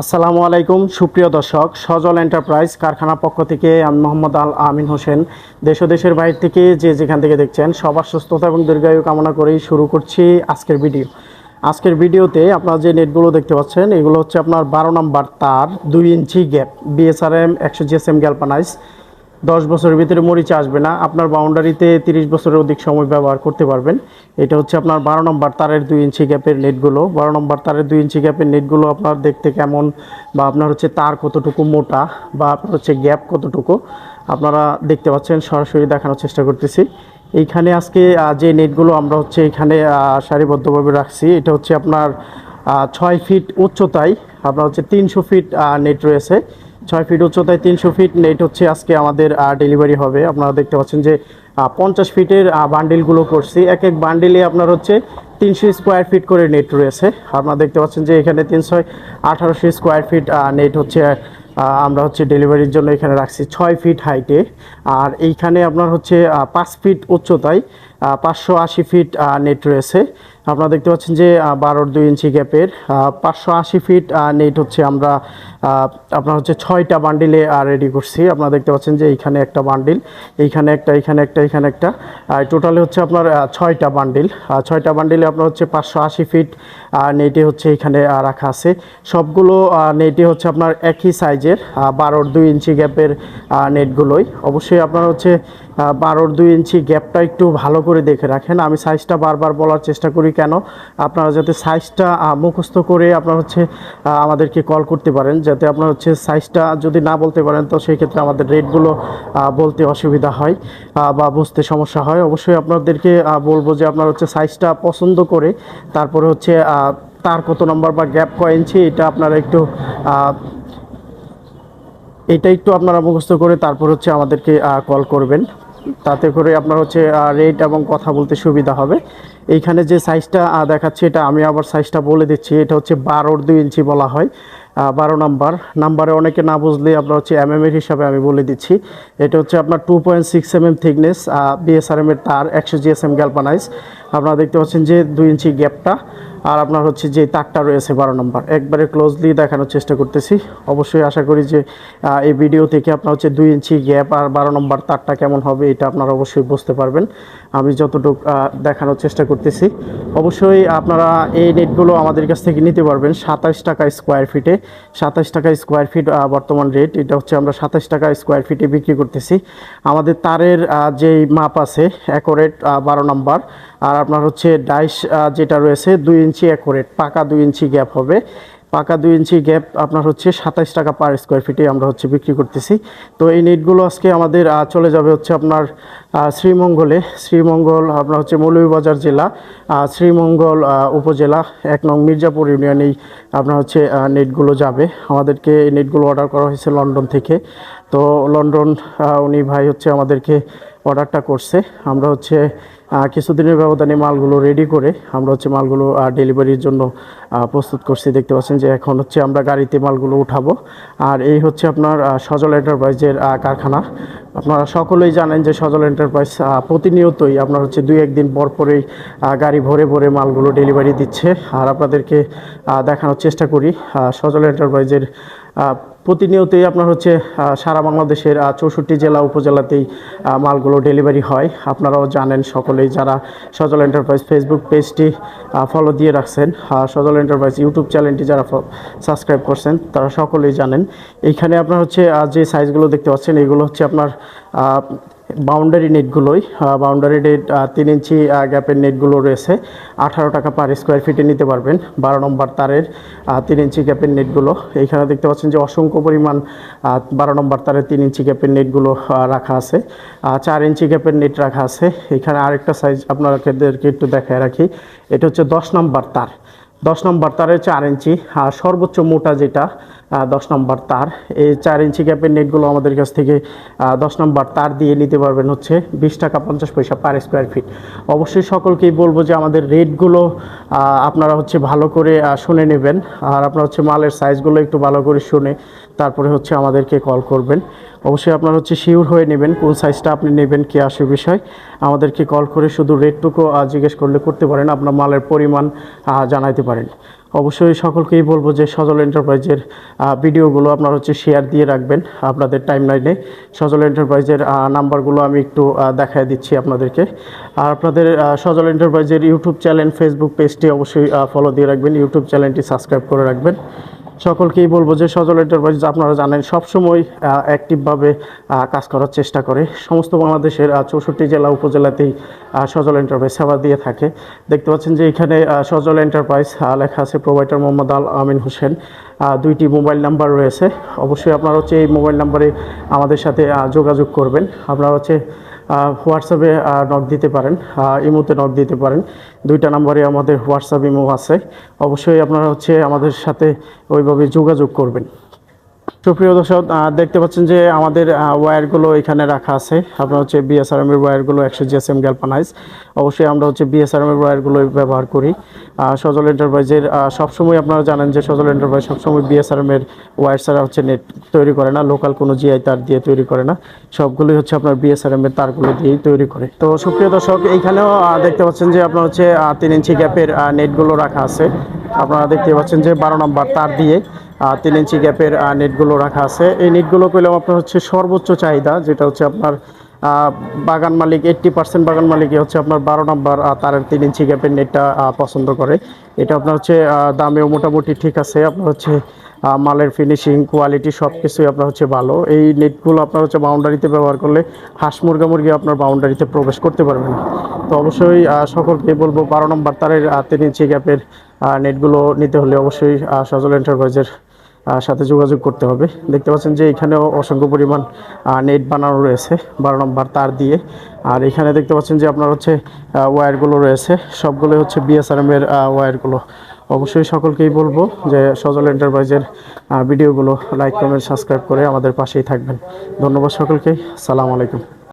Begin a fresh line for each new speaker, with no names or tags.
আসসালামু আলাইকুম, সুপ্রিয় দর্শক, সজল এন্টারপ্রাইজ কারখানা পক্ষ থেকে আমি মোহাম্মদ আল আমিন হোসেন। দেশ দেশের বাইরে থেকে যে যেখান থেকে দেখছেন, সবার সুস্থতা এবং দীর্ঘায়ু কামনা করেই শুরু করছি আজকের ভিডিও। আজকের ভিডিওতে আপনারা যে নেটগুলো দেখতে পাচ্ছেন, এগুলো হচ্ছে আপনার বারো নম্বর তার দুই ইঞ্চি গ্যাপ বিএসআরএম একশো জিএসএম গ্যালপানাইজ দশ বছরের ভিতরে মরিচ আসবে না। আপনার বাউন্ডারিতে তিরিশ বছরের অধিক সময় ব্যবহার করতে পারবেন। এটা হচ্ছে আপনার বারো নম্বর তারের দুই ইঞ্চি গ্যাপের নেটগুলো। বারো নম্বর তারের দুই ইঞ্চি গ্যাপের নেটগুলো আপনার দেখতে কেমন বা আপনার হচ্ছে তার কতটুকু মোটা বা আপনার হচ্ছে গ্যাপ কতটুকু, আপনারা দেখতে পাচ্ছেন। সরাসরি দেখানোর চেষ্টা করতেছি। এইখানে আজকে যে নেটগুলো আমরা হচ্ছে এখানে সারিবদ্ধভাবে রাখছি, এটা হচ্ছে আপনার ছয় ফিট উচ্চতায়, আপনার হচ্ছে তিনশো ফিট নেট রয়েছে। ছয় ফিট উচ্চতায় তিনশো ফিট নেট হচ্ছে আজকে আমাদের ডেলিভারি হবে। আপনারা দেখতে পাচ্ছেন যে পঞ্চাশ ফিটের বান্ডিলগুলো করছি। এক এক বান্ডিলে আপনার হচ্ছে তিনশো স্কোয়ার ফিট করে নেট রয়েছে। আপনারা দেখতে পাচ্ছেন যে, এখানে তিনশো আঠারোশো স্কোয়ার ফিট নেট হচ্ছে আমরা হচ্ছে ডেলিভারির জন্য এখানে রাখছি ছয় ফিট হাইটে আর এইখানে আপনার হচ্ছে পাঁচ ফিট উচ্চতায় পাঁচশো আশি ফিট নেট রয়েছে। আপনারা দেখতে পাচ্ছেন যে বারোর দুই ইঞ্চি গ্যাপের পাঁচশো আশি ফিট নেট হচ্ছে আমরা আপনার হচ্ছে ছয়টা বান্ডিলে রেডি করছি। আপনারা দেখতে পাচ্ছেন যে, এইখানে একটা বান্ডিল, এইখানে একটা এইখানে একটা এইখানে একটা টোটালি হচ্ছে আপনার ছয়টা বান্ডিল। ছয়টা বান্ডিলে আপনার হচ্ছে পাঁচশো আশি ফিট নেটে হচ্ছে এখানে রাখা আছে। সবগুলো নেটে হচ্ছে আপনার একই সাইজের বারোর দুই ইঞ্চি গ্যাপের নেটগুলোই অবশ্যই আপনার হচ্ছে বারোর দুই ইঞ্চি গ্যাপটা একটু ভালো করে দেখে রাখেন। আমি সাইজটা বারবার বলার চেষ্টা করি কেন? আপনারা যাতে সাইজটা মুখস্থ করে আপনার হচ্ছে আমাদেরকে কল করতে পারেন। যাতে আপনার হচ্ছে সাইজটা যদি না বলতে পারেন, তো সেই ক্ষেত্রে আমাদের রেটগুলো বলতে অসুবিধা হয় বা বুঝতে সমস্যা হয়। অবশ্যই আপনাদেরকে বলব যে আপনার হচ্ছে সাইজটা পছন্দ করে, তারপরে হচ্ছে তার কত নম্বর বা গ্যাপ কয় ইঞ্চি, এটা আপনারা একটু এটা একটু আপনারা মুখস্থ করে তারপর হচ্ছে আমাদেরকে কল করবেন। তাতে করে আপনার হচ্ছে রেট এবং কথা বলতে সুবিধা হবে। এইখানে যে সাইজটা দেখাচ্ছি, এটা আমি আবার সাইজটা বলে দিচ্ছি। এটা হচ্ছে বারোর দুই ইঞ্চি বলা হয়। বারো নাম্বার। নাম্বারে অনেকে না বুঝলে আপনার হচ্ছে এম এর হিসাবে আমি বলে দিচ্ছি। এটা হচ্ছে আপনার two point six M M thickness BSRM এর তার, একশো জিএসএম গ্যালপানাইজ আপনারা দেখতে পাচ্ছেন যে দুই ইঞ্চি গ্যাপটা আর আপনার হচ্ছে যে তারটা রয়েছে বারো নম্বর। একবারে ক্লোজলি দেখানোর চেষ্টা করতেছি। অবশ্যই আশা করি যে এই ভিডিও থেকে আপনার হচ্ছে দুই ইঞ্চি গ্যাপ আর বারো নম্বর তারটা কেমন হবে, এটা আপনারা অবশ্যই বুঝতে পারবেন। আমি যতটুকু দেখানোর চেষ্টা করতেছি। অবশ্যই আপনারা এই নেটগুলো আমাদের কাছ থেকে নিতে পারবেন সাতাশ টাকা স্কোয়ার ফিটে সাতাশ টাকা স্কোয়ার ফিট বর্তমান রেট এটা হচ্ছে আমরা সাতাশ টাকা স্কোয়ার ফিটে বিক্রি করতেছি। আমাদের তারের যেই মাপ আছে অ্যাকোরেট বারো নম্বর। আর আপনার হচ্ছে ডাইস যেটা রয়েছে, দুই ইঞ্চি অ্যাকোরেট পাকা দুই ইঞ্চি গ্যাপ হবে। পাকা দুই ইঞ্চি গ্যাপ আপনার হচ্ছে সাতাইশ টাকা পার স্কোয়ার ফিটে আমরা হচ্ছে বিক্রি করতেছি। তো এই নেটগুলো আজকে আমাদের চলে যাবে হচ্ছে আপনার শ্রীমঙ্গলে। শ্রীমঙ্গল আপনার হচ্ছে মৌলভীবাজার জেলা শ্রীমঙ্গল উপজেলা, এক নং মির্জাপুর ইউনিয়নেই আপনার হচ্ছে নেটগুলো যাবে। আমাদেরকে এই নেটগুলো অর্ডার করা হয়েছে লন্ডন থেকে। তো লন্ডন উনি ভাই হচ্ছে আমাদেরকে অর্ডারটা করছে। আমরা হচ্ছে কিছুদিনের ব্যবধানে মালগুলো রেডি করে আমরা হচ্ছে মালগুলো ডেলিভারির জন্য প্রস্তুত করছি। দেখতে পাচ্ছেন যে এখন হচ্ছে আমরা গাড়িতে মালগুলো উঠাবো। আর এই হচ্ছে আপনার সজল এন্টারপ্রাইজের কারখানা। আপনারা সকলেই জানেন যে সজল এন্টারপ্রাইজ প্রতিনিয়তই আপনার হচ্ছে দুই একদিন পর পরেই গাড়ি ভরে ভরে মালগুলো ডেলিভারি দিচ্ছে। আর আপনাদেরকে দেখানোর চেষ্টা করি সজল এন্টারপ্রাইজের প্রতিনিয়তই আপনার হচ্ছে সারা বাংলাদেশের চৌষট্টি জেলা উপজেলাতেই মালগুলো ডেলিভারি হয়। আপনারাও জানেন সকলেই যারা সজল এন্টারপ্রাইজ ফেসবুক পেজটি ফলো দিয়ে রাখছেন সজল এন্টারপ্রাইজ ইউটিউব চ্যানেলটি যারা সাবস্ক্রাইব করছেন, তারা সকলেই জানেন। এইখানে আপনার হচ্ছে যে সাইজগুলো দেখতে পাচ্ছেন, এগুলো হচ্ছে আপনার বাউন্ডারি নেটগুলোই বাউন্ডারি নেট তিন ইঞ্চি গ্যাপের নেটগুলো রয়েছে। আঠারো টাকা পার স্কোয়ার ফিটে নিতে পারবেন। বারো নম্বর তারের তিন ইঞ্চি গ্যাপের নেটগুলো। এইখানে দেখতে পাচ্ছেন যে অসংখ্য পরিমাণ বারো নম্বর তারের তিন ইঞ্চি গ্যাপের নেটগুলো রাখা আছে। চার ইঞ্চি গ্যাপের নেট রাখা আছে। এখানে আরেকটা সাইজ আপনাদেরকে একটু দেখায় রাখি। এটা হচ্ছে দশ নম্বর তার। দশ নম্বর তারের চার ইঞ্চি, আর সর্বোচ্চ মোটা যেটা দশ নম্বর তার। এই চার ইঞ্চি গ্যাপের নেটগুলো আমাদের কাছ থেকে দশ নম্বর তার দিয়ে নিতে পারবেন হচ্ছে বিশ টাকা পঞ্চাশ পয়সা পার স্কোয়ার ফিট অবশ্যই সকলকেই বলব যে আমাদের রেটগুলো আপনারা হচ্ছে ভালো করে শুনে নেবেন। আর আপনারা হচ্ছে মালের সাইজগুলো একটু ভালো করে শুনে তারপরে হচ্ছে আমাদেরকে কল করবেন। অবশ্যই আপনার হচ্ছে শিওর হয়ে নেবেন কোন সাইজটা আপনি নেবেন, কি আসে বিষয়। আমাদেরকে কল করে শুধু রেটটুকু জিজ্ঞেস করলে করতে পারেন, আপনার মালের পরিমাণ জানাইতে পারেন। অবশ্যই সকলকেই বলব যে সজল এন্টারপ্রাইজের ভিডিওগুলো আপনারা হচ্ছে শেয়ার দিয়ে রাখবেন আপনাদের টাইম লাইনে সজল এন্টারপ্রাইজের নাম্বারগুলো আমি একটু দেখায় দিচ্ছি আপনাদেরকে। আর আপনাদের সজল এন্টারপ্রাইজের ইউটিউব চ্যানেল ফেসবুক পেজটি অবশ্যই ফলো দিয়ে রাখবেন। ইউটিউব চ্যানেলটি সাবস্ক্রাইব করে রাখবেন। সকলকেই বলব যে সজল এন্টারপ্রাইজ আপনারা জানেন সবসময় অ্যাক্টিভভাবে কাজ করার চেষ্টা করে। সমস্ত বাংলাদেশের চৌষট্টি জেলা উপজেলাতেই সজল এন্টারপ্রাইজ সেবা দিয়ে থাকে। দেখতে পাচ্ছেন যে এখানে সজল এন্টারপ্রাইজ লেখা আছে প্রোভাইডার মোহাম্মদ আল আমিন হোসেন। দুইটি মোবাইল নাম্বার রয়েছে। অবশ্যই আপনারা হচ্ছে এই মোবাইল নাম্বারে আমাদের সাথে যোগাযোগ করবেন। আপনারা হচ্ছে হোয়াটসঅ্যাপে নক দিতে পারেন। ইমোতে নক দিতে পারেন। দুইটা নাম্বারে আমাদের হোয়াটসঅ্যাপ ইমো আছে। অবশ্যই আপনারা হচ্ছে আমাদের সাথে ওইভাবে যোগাযোগ করবেন। সুপ্রিয় দর্শক দেখতে পাচ্ছেন যে আমাদের ওয়্যারগুলো এখানে রাখা আছে। আপনার হচ্ছে বিএসআরএম এর ওয়্যারগুলো একশো জিএসএম গ্যালপানাইজ অবশ্যই আমরা হচ্ছে বিএসআরএম এর ওয়্যারগুলো ব্যবহার করি। সজল এন্টারপ্রাইজের সবসময় আপনারা জানেন যে সজল এন্টারপ্রাইজ সবসময় বিএসআরএম এর ওয়্যার ছাড়া হচ্ছে নেট তৈরি করে না লোকাল কোনো জিআই তার দিয়ে তৈরি করে না। সবগুলোই হচ্ছে আপনার বিএসআরএম এর তারগুলো দিয়েই তৈরি করে। তো সুপ্রিয় দর্শক, এইখানেও দেখতে পাচ্ছেন যে আপনার হচ্ছে তিন ইঞ্চি গ্যাপের নেটগুলো রাখা আছে। আপনারা দেখতে পাচ্ছেন যে বারো নম্বর তার দিয়ে তিন ইঞ্চি গ্যাপের নেটগুলো রাখা আছে। এই নেটগুলো পেলেও আপনার হচ্ছে সর্বোচ্চ চাহিদা, যেটা হচ্ছে আপনার বাগান মালিক এইট্টি পার্সেন্ট বাগান মালিকই হচ্ছে আপনার বারো নম্বর তারের তিন ইঞ্চি গ্যাপের নেটটা পছন্দ করে। এটা আপনার হচ্ছে দামেও মোটামুটি ঠিক আছে। আপনার হচ্ছে মালের ফিনিশিং কোয়ালিটি সব কিছুই আপনার হচ্ছে ভালো। এই নেটগুলো আপনার হচ্ছে বাউন্ডারিতে ব্যবহার করলে হাঁস মুরগা মুরগি আপনার বাউন্ডারিতে প্রবেশ করতে পারবে না। তো অবশ্যই সকলকে বলব, বারো নম্বর তারের তিন ইঞ্চি গ্যাপের নেটগুলো নিতে হলে অবশ্যই সজল এন্টারপ্রাইজের সাথে যোগাযোগ করতে হবে। দেখতে পাচ্ছেন যে এখানেও অসংখ্য পরিমাণ নেট বানানো রয়েছে বারো নম্বর তার দিয়ে। আর এখানে দেখতে পাচ্ছেন যে আপনার হচ্ছে ওয়্যারগুলো রয়েছে সবগুলো হচ্ছে বিএসআরএম এর আহ, ওয়্যারগুলো। অবশ্যই সকলকেই বলব যে সজল এন্টারপ্রাইজের ভিডিওগুলো লাইক কমেন্ট সাবস্ক্রাইব করে আমাদের পাশেই থাকবেন। ধন্যবাদ সকলকে সালাম আলাইকুম।